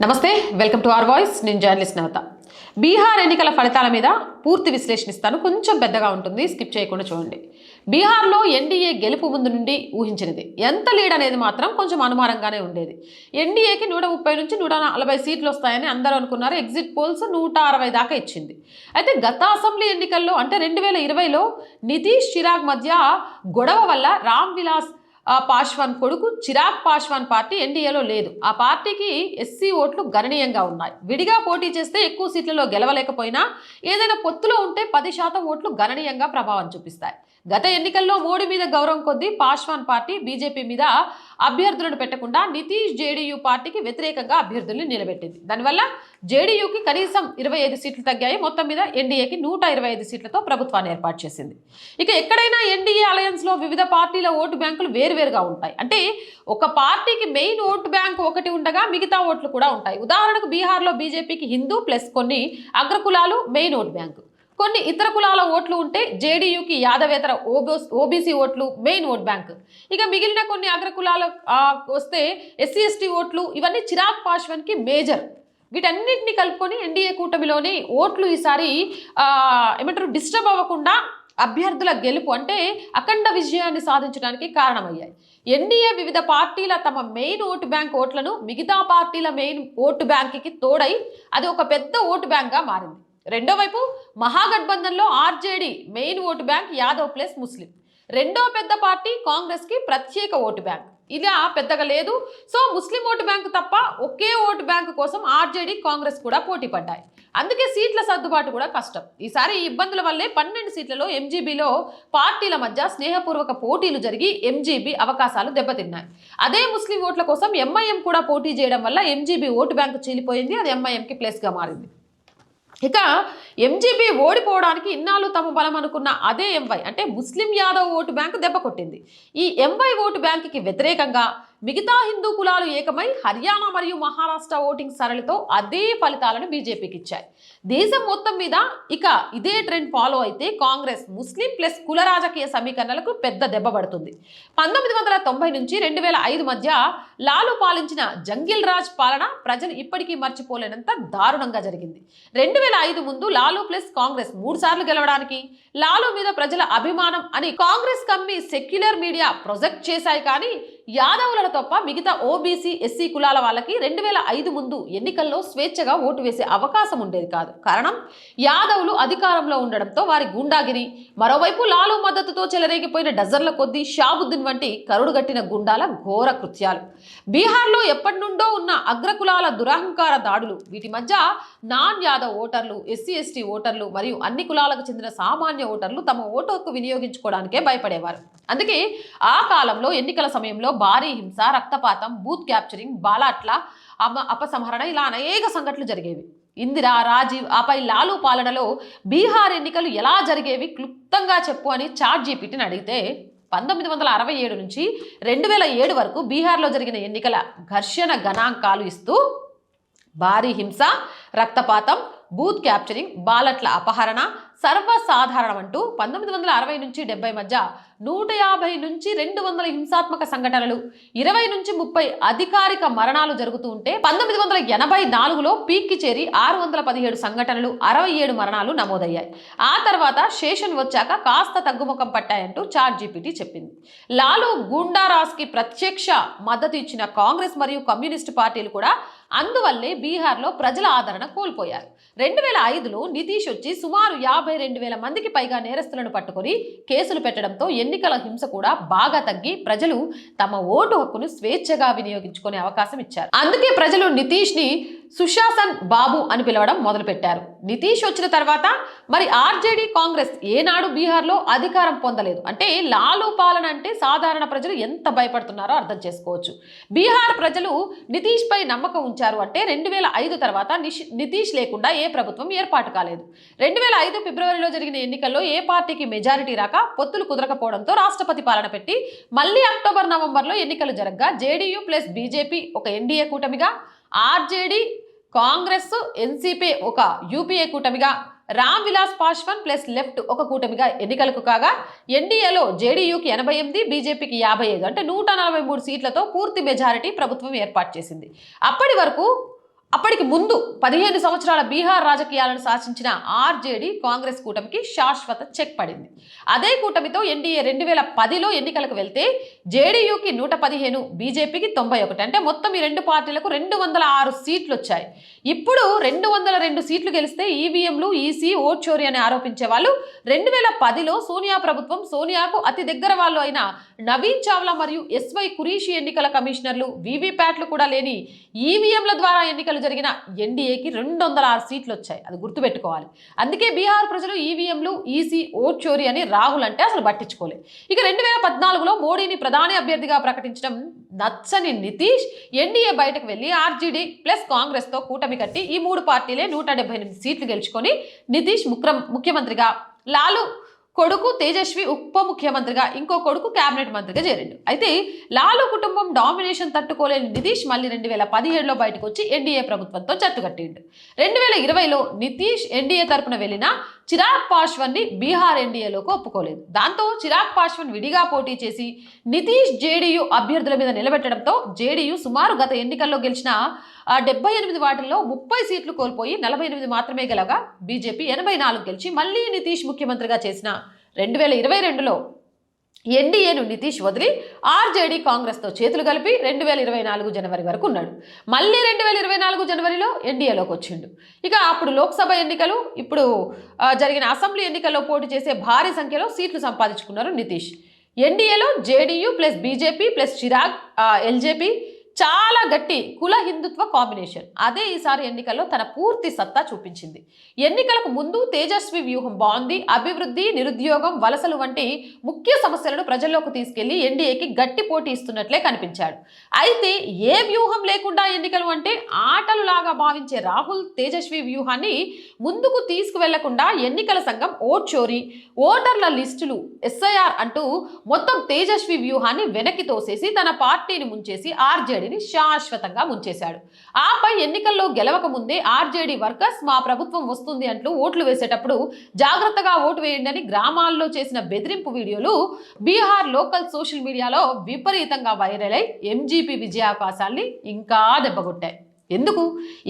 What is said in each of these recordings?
నమస్తే welcome to R voice. నేను journalist నవత. బీహార్ ఎన్నికల ఫలితాల మీద పూర్తి విశ్లేషణిస్తాను. కొంచెం పెద్దగా ఉంటుంది. స్కిప్ చేయకుండా చూడండి. బీహార్లో ఎన్డీఏ గెలుపు ముందు నుండి ఊహించినది. ఎంత లీడ్ అనేది మాత్రం కొంచెం అనుమానంగానే ఉండేది. ఎన్డీఏకి నూట ముప్పై నుంచి నూట నలభై సీట్లు వస్తాయని అందరూ అనుకున్నారు. ఎగ్జిట్ పోల్స్ నూట అరవై దాకా ఇచ్చింది. అయితే గత అసెంబ్లీ ఎన్నికల్లో అంటే రెండు వేల ఇరవైలో నితీష్ చిరాగ్ మధ్య గొడవ వల్ల రామ్ విలాస్ పాశ్వాన్ కొడుకు చిరాగ్ పాశ్వాన్ పార్టీ ఎన్డీఏలో లేదు. ఆ పార్టీకి ఎస్సీ ఓట్లు గణనీయంగా ఉన్నాయి. విడిగా పోటీ చేస్తే ఎక్కువ సీట్లలో గెలవలేకపోయినా ఏదైనా పొత్తులో ఉంటే పది శాతం ఓట్లు గణనీయంగా ప్రభావం చూపిస్తాయి. గత ఎన్నికల్లో మోడీ మీద గౌరవం కొద్దీ పాశ్వాన్ పార్టీ బీజేపీ మీద అభ్యర్థులను పెట్టకుండా నితీష్ జేడీయూ పార్టీకి వ్యతిరేకంగా అభ్యర్థుల్ని నిలబెట్టింది. దానివల్ల జేడీయూకి కనీసం ఇరవై ఐదు సీట్లు తగ్గాయి. మొత్తం మీద ఎన్డీఏకి నూట ఇరవై ఐదు సీట్లతో ప్రభుత్వాన్ని ఏర్పాటు చేసింది. ఇక ఎక్కడైనా ఎన్డీఏ అలయన్స్లో వివిధ పార్టీల ఓటు బ్యాంకులు వేరువేరుగా ఉంటాయి. అంటే ఒక పార్టీకి మెయిన్ ఓటు బ్యాంకు ఒకటి ఉండగా మిగతా ఓట్లు కూడా ఉంటాయి. ఉదాహరణకు బీహార్లో బీజేపీకి హిందూ ప్లస్ కొన్ని అగ్రకులాలు మెయిన్ ఓటు బ్యాంకు. కొన్ని ఇతర కులాల ఓట్లు ఉంటే జేడీయూకి యాదవేతర ఓబోస్ ఓబీసీ ఓట్లు మెయిన్ ఓట్ బ్యాంక్. ఇక మిగిలిన కొన్ని అగ్ర కులాల వస్తే ఎస్సీ ఎస్టీ ఓట్లు ఇవన్నీ చిరాగ్ పాశ్వాన్కి మేజర్. వీటన్నిటిని కలుపుకొని ఎన్డీఏ కూటమిలోని ఓట్లు ఈసారి ఏమంటారు డిస్టర్బ్ అవ్వకుండా అభ్యర్థుల గెలుపు అంటే అఖండ విజయాన్ని సాధించడానికి కారణమయ్యాయి. ఎన్డీఏ వివిధ పార్టీల తమ మెయిన్ ఓటు బ్యాంక్ ఓట్లను మిగతా పార్టీల మెయిన్ ఓటు బ్యాంక్కి తోడై అది ఒక పెద్ద ఓటు బ్యాంక్గా మారింది. రెండో వైపు మహాగఠబంధన్లో RJD main vote bank Yadav plus Muslim. రెండో పెద్ద పార్టీ కాంగ్రెస్కి ప్రత్యేక ఓటు బ్యాంక్. ఇలా పెద్దగా లేదు. సో ముస్లిం ఓటు బ్యాంకు తప్ప ఒకే ఓటు బ్యాంకు కోసం ఆర్జేడీ కాంగ్రెస్ కూడా పోటీ పడ్డాయి. అందుకే సీట్ల సర్దుబాటు కూడా కష్టం. ఈసారి ఈ ఇబ్బందుల వల్లే పన్నెండు సీట్లలో ఎంజీబీలో పార్టీల మధ్య స్నేహపూర్వక పోటీలు జరిగి ఎంజీబీ అవకాశాలు దెబ్బతిన్నాయి. అదే ముస్లిం ఓట్ల కోసం ఎంఐఎం కూడా పోటీ చేయడం వల్ల ఎంజీబీ ఓటు బ్యాంకు చీలిపోయింది. అది ఎంఐఎంకి ప్లేస్గా మారింది. ఇక ఎంజీబీ ఓడిపోవడానికి ఇన్నాళ్ళు తమ బలం అనుకున్న అదే ఎంవై అంటే ముస్లిం యాదవ్ ఓటు బ్యాంకు దెబ్బ కొట్టింది. ఈ ఎంవై ఓటు బ్యాంకుకి వ్యతిరేకంగా మిగతా హిందూ కులాలు ఏకమై హర్యానా మరియు మహారాష్ట్ర ఓటింగ్ సరళితో అదే ఫలితాలను బీజేపీకి ఇచ్చాయి. దేశం మొత్తం మీద ఇక ఇదే ట్రెండ్ ఫాలో అయితే కాంగ్రెస్ ముస్లిం ప్లస్ కుల రాజకీయ సమీకరణలకు పెద్ద దెబ్బ పడుతుంది. పంతొమ్మిది వందల తొంభై నుంచి రెండు వేల ఐదు మధ్య లాలు పాలించిన జంగిల్ రాజ్ పాలన ప్రజలు ఇప్పటికీ మర్చిపోలేనంత దారుణంగా జరిగింది. రెండు వేల ఐదు ముందు లాలు ప్లస్ కాంగ్రెస్ మూడు సార్లు గెలవడానికి లాలు మీద ప్రజల అభిమానం అని కాంగ్రెస్ కమ్మి సెక్యులర్ మీడియా ప్రొజెక్ట్ చేశాయి కానీ యాదవులను తప్ప మిగతా ఓబీసీ ఎస్సీ కులాల వాళ్ళకి రెండు వేల ఐదు ముందు ఎన్నికల్లో స్వేచ్ఛగా ఓటు వేసే అవకాశం ఉండేది కాదు. కారణం యాదవులు అధికారంలో ఉండడంతో వారి గుండాగిరి మరోవైపు లాలు మద్దతుతో చెలరేగిపోయిన డజన్ల కొద్దీ షాబుద్దీన్ వంటి కరుడుగట్టిన గుండాల ఘోర కృత్యాలు. బీహార్లో ఎప్పటి నుండో ఉన్న అగ్రకులాల దురహంకార దాడులు వీటి మధ్య నాన్ యాదవ్ ఓటర్లు ఎస్సీ ఎస్టీ ఓటర్లు మరియు అన్ని కులాలకు చెందిన సామాన్య ఓటర్లు తమ ఓటు హక్కు వినియోగించుకోవడానికే భయపడేవారు. అందుకే ఆ కాలంలో ఎన్నికల సమయంలో భారీ హింస రక్తపాతం బూత్ క్యాప్చరింగ్ బాలాట్ల అమ అపసంహరణ ఇలా అనేక సంఘటనలు జరిగేవి. ఇందిరా రాజీవ్ ఆపై లాలు పాలనలో బీహార్ ఎన్నికలు ఎలా జరిగేవి క్లుప్తంగా చెప్పు అని చాట్ జీపీటీని అడిగితే పంతొమ్మిది వందల అరవై ఏడు నుంచి రెండు వేల ఏడు వరకు బీహార్లో జరిగిన ఎన్నికల ఘర్షణ గణాంకాలు ఇస్తూ భారీ హింస రక్తపాతం బూత్ క్యాప్చరింగ్ బాలట్ల అపహరణ సర్వసాధారణం అంటూ పంతొమ్మిది వందల అరవై నుంచి డెబ్బై మధ్య నూట యాభై నుంచి రెండు వందల హింసాత్మక సంఘటనలు ఇరవై నుంచి ముప్పై అధికారిక మరణాలు జరుగుతూ ఉంటే పంతొమ్మిది వందల ఎనభై నాలుగులో పీక్కి చేరి ఆరు వందల పదిహేడు సంఘటనలు అరవై ఏడు మరణాలు నమోదయ్యాయి. ఆ తర్వాత శేషన్ వచ్చాక కాస్త తగ్గుముఖం పట్టాయంటూ చాట్ జీపీటీ చెప్పింది. లాలూ గూండారాజ్కి ప్రత్యక్ష మద్దతు ఇచ్చిన కాంగ్రెస్ మరియు కమ్యూనిస్టు పార్టీలు కూడా అందువల్లే బీహార్లో ప్రజల ఆదరణ కోల్పోయారు. రెండు వేల ఐదులో నితీష్ వచ్చి సుమారు యాభై రెండు వేల మందికి పైగా నేరస్తులను పట్టుకొని కేసులు పెట్టడంతో ఎన్నికల హింస కూడా బాగా తగ్గి ప్రజలు తమ ఓటు హక్కును స్వేచ్ఛగా వినియోగించుకునే అవకాశం ఇచ్చారు. అందుకే ప్రజలు నితీష్ని సుశాసన్ బాబు అని పిలవడం మొదలుపెట్టారు. నితీష్ వచ్చిన తర్వాత మరి ఆర్జేడీ కాంగ్రెస్ ఏనాడు బీహార్లో అధికారం పొందలేదు. అంటే లాలూ పాలన అంటే సాధారణ ప్రజలు ఎంత భయపడుతున్నారో అర్థం చేసుకోవచ్చు. బీహార్ ప్రజలు నితీష్ పై నమ్మకం ఉంచారు అంటే రెండు వేల ఐదు తర్వాత నితీష్ లేకుండా ఏ ప్రభుత్వం ఏర్పాటు కాలేదు. రెండు వేల ఐదు ఫిబ్రవరిలో జరిగిన ఎన్నికల్లో ఏ పార్టీకి మెజారిటీ రాక పొత్తులు కుదరకపోవడంతో రాష్ట్రపతి పాలన పెట్టి మళ్ళీ అక్టోబర్ నవంబర్లో ఎన్నికలు జరగగా జేడీయూ ప్లస్ బీజేపీ ఒక ఎన్డీఏ కూటమిగా ఆర్జేడీ కాంగ్రెస్ ఎన్సీపీ ఒక యూపీఏ కూటమిగా రామ్ విలాస్ పాశ్వాన్ ప్లస్ లెఫ్ట్ ఒక కూటమిగా ఎన్నికలకు కాగా ఎన్డీఏలో జేడీయూకి ఎనభై ఎనిమిది బీజేపీకి యాభై ఐదు అంటే నూట నలభై మూడు సీట్లతో పూర్తి మెజారిటీ ప్రభుత్వం ఏర్పాటు చేసింది. అప్పటి వరకు అప్పటికి ముందు పదిహేను సంవత్సరాల బీహార్ రాజకీయాలను శాసించిన ఆర్జేడీ కాంగ్రెస్ కూటమికి శాశ్వత చెక్ పడింది. అదే కూటమితో ఎన్డీఏ రెండు వేల పదిలో ఎన్నికలకు వెళ్తే జేడీయూకి నూట పదిహేను బీజేపీకి తొంభై ఒకటి అంటే మొత్తం ఈ రెండు పార్టీలకు రెండు వందల ఆరు సీట్లు వచ్చాయి ఇప్పుడు రెండు వందల రెండు సీట్లు గెలిస్తే ఈవీఎంలు ఈసీ ఓట్ చోరీ అని ఆరోపించే వాళ్ళు రెండు వేల పదిలో సోనియా ప్రభుత్వం సోనియాకు అతి దగ్గర వాళ్ళు అయిన నవీన్ చావ్లా మరియు ఎస్వై కురీషి ఎన్నికల కమిషనర్లు వీవీప్యాట్లు కూడా లేని ఈవీఎంల ద్వారా ఎన్నికలు జరిగిన ఎన్డీఏకి రెండు వందల ఆరు సీట్లు వచ్చాయి అది గుర్తుపెట్టుకోవాలి. అందుకే బీహార్ ప్రజలు ఈవీఎంలు ఈసీ ఓట్ చోరీ అని రాహుల్ అంటే అసలు పట్టించుకోలేదు. ఇక రెండు వేల పద్నాలుగులో మోడీని ప్రధాని అభ్యర్థిగా ప్రకటించడం నచ్చని నితీష్ ఎన్డీఏ బయటకు వెళ్ళి ఆర్జీడీ ప్లస్ కాంగ్రెస్తో కూటమి కట్టి ఈ మూడు పార్టీలే నూట డెబ్బై ఎనిమిది సీట్లు గెలుచుకొని నితీష్ ముఖ్రం ముఖ్యమంత్రిగా. లాలు కొడుకు తేజస్వి ఉప ముఖ్యమంత్రిగా ఇంకో కొడుకు కేబినెట్ మంత్రిగా చేరిండు. అయితే లాలు కుటుంబం డామినేషన్ తట్టుకోలేని నితీష్ మళ్ళీ రెండు వేల పదిహేడులో బయటకు వచ్చి ఎన్డీఏ ప్రభుత్వంతో జట్టు కట్టిండు. రెండు వేల ఇరవైలో నితీష్ ఎన్డీఏ తరపున వెళ్ళిన చిరాగ్ పాశ్వన్ని బీహార్ ఎన్డీఏలోకి ఒప్పుకోలేదు. దాంతో చిరాగ్ పాశ్వన్ విడిగా పోటీ చేసి నితీష్ జేడీయూ అభ్యర్థుల మీద నిలబెట్టడంతో జేడీయూ సుమారు గత ఎన్నికల్లో గెలిచిన డెబ్బై ఎనిమిది వాటిల్లో ముప్పై సీట్లు కోల్పోయి నలభై ఎనిమిది మాత్రమే గెలగా బీజేపీ ఎనభై నాలుగు గెలిచి మళ్ళీ నితీష్ ముఖ్యమంత్రిగా చేసిన రెండు వేల ఇరవై రెండులో ఎన్డీఏను నితీష్ వదిలి ఆర్జేడీ కాంగ్రెస్తో చేతులు కలిపి రెండు వేల ఇరవై నాలుగు జనవరి వరకు ఉన్నాడు. మళ్ళీ రెండు వేల ఇరవై నాలుగు జనవరిలో ఎన్డీఏలోకి వచ్చిండు. ఇక అప్పుడు లోక్సభ ఎన్నికలు ఇప్పుడు జరిగిన అసెంబ్లీ ఎన్నికల్లో పోటీ చేసే భారీ సంఖ్యలో సీట్లు సంపాదించుకున్నారు నితీష్. ఎన్డీఏలో JDU plus BJP plus Chirag LJP చాలా గట్టి కుల హిందుత్వ కాంబినేషన్ అదే ఈసారి ఎన్నికల్లో తన పూర్తి సత్తా చూపించింది. ఎన్నికలకు ముందు తేజస్వి వ్యూహం బాగుంది అభివృద్ధి నిరుద్యోగం వలసలు వంటి ముఖ్య సమస్యలను ప్రజల్లోకి తీసుకెళ్ళి ఎన్డీఏకి గట్టి పోటీ ఇస్తున్నట్లే కనిపించాడు. అయితే ఏ వ్యూహం లేకుండా ఎన్నికలు అంటే ఆటలు లాగా భావించే రాహుల్ తేజస్వి వ్యూహాన్ని ముందుకు తీసుకువెళ్ళకుండా ఎన్నికల సంఘం ఓట్ చోరీ ఓటర్ల లిస్టులు ఎస్ఐఆర్ అంటూ మొత్తం తేజస్వి వ్యూహాన్ని వెనక్కి తోసేసి తన పార్టీని ముంచేసి ఆర్జేడీ ఆర్జేడీని శాశ్వతంగా ముంచేశాడు. ఆపై ఎన్నికల్లో గెలవక ముందే ఆర్జేడీ వర్కర్స్ మా ప్రభుత్వం వస్తుంది అంటూ ఓట్లు వేసేటప్పుడు జాగ్రత్తగా ఓటు వేయండి అని గ్రామాల్లో చేసిన బెదిరింపు వీడియోలు బీహార్ లోకల్ సోషల్ మీడియాలో విపరీతంగా వైరల్ అయి ఎంజీపీ విజయావకాశాల్ని ఇంకా దెబ్బగొట్టాయి. ఎందుకు?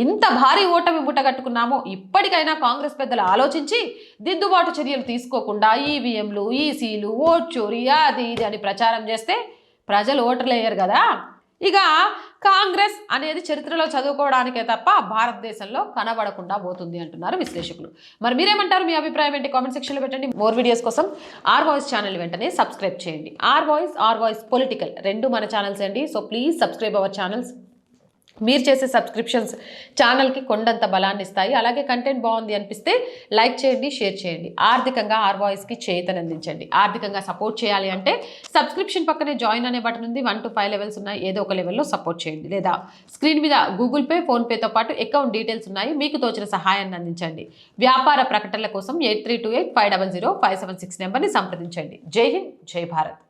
ఇంత భారీ ఓటమి ముట్టగట్టుకున్నామో ఇప్పటికైనా కాంగ్రెస్ పెద్దలు ఆలోచించి దిద్దుబాటు చర్యలు తీసుకోకుండా ఈవీఎంలు ఈసీలు ఓట్ చోరీ అది ఇది అని ప్రచారం చేస్తే ప్రజలు ఓటర్లు అయ్యారు కదా. ఇక కాంగ్రెస్ అనేది చరిత్రలో చదువుకోవడానికే తప్ప భారతదేశంలో కనబడకుండా పోతుంది అంటున్నారు విశ్లేషకులు. మరి మీరేమంటారు? మీ అభిప్రాయం ఏంటి? కామెంట్ సెక్షన్లో పెట్టండి. మోర్ వీడియోస్ కోసం ఆర్ వాయిస్ ఛానల్ వెంటనే సబ్స్క్రైబ్ చేయండి. R voice R voice political రెండు మన ఛానల్స్ అండి. So please subscribe our channels. మీరు చేసే సబ్స్క్రిప్షన్స్ ఛానల్కి కొండంత బలాన్ని ఇస్తాయి. అలాగే కంటెంట్ బాగుంది అనిపిస్తే లైక్ చేయండి షేర్ చేయండి. ఆర్థికంగా ఆర్ వాయిస్కి చేతనందించండి. ఆర్థికంగా సపోర్ట్ చేయాలి అంటే సబ్స్క్రిప్షన్ పక్కనే జాయిన్ అనే బటన్ ఉంది. వన్ టు ఫైవ్ లెవెల్స్ ఉన్నాయి. ఏదో ఒక లెవెల్లో సపోర్ట్ చేయండి. లేదా స్క్రీన్ మీద గూగుల్ పే ఫోన్పేతో పాటు అకౌంట్ డీటెయిల్స్ ఉన్నాయి. మీకు తోచిన సహాయాన్ని అందించండి. వ్యాపార ప్రకటనల కోసం eight three two eight five double zero five seven six నెంబర్ని సంప్రదించండి. జై హింద్ జై భారత్.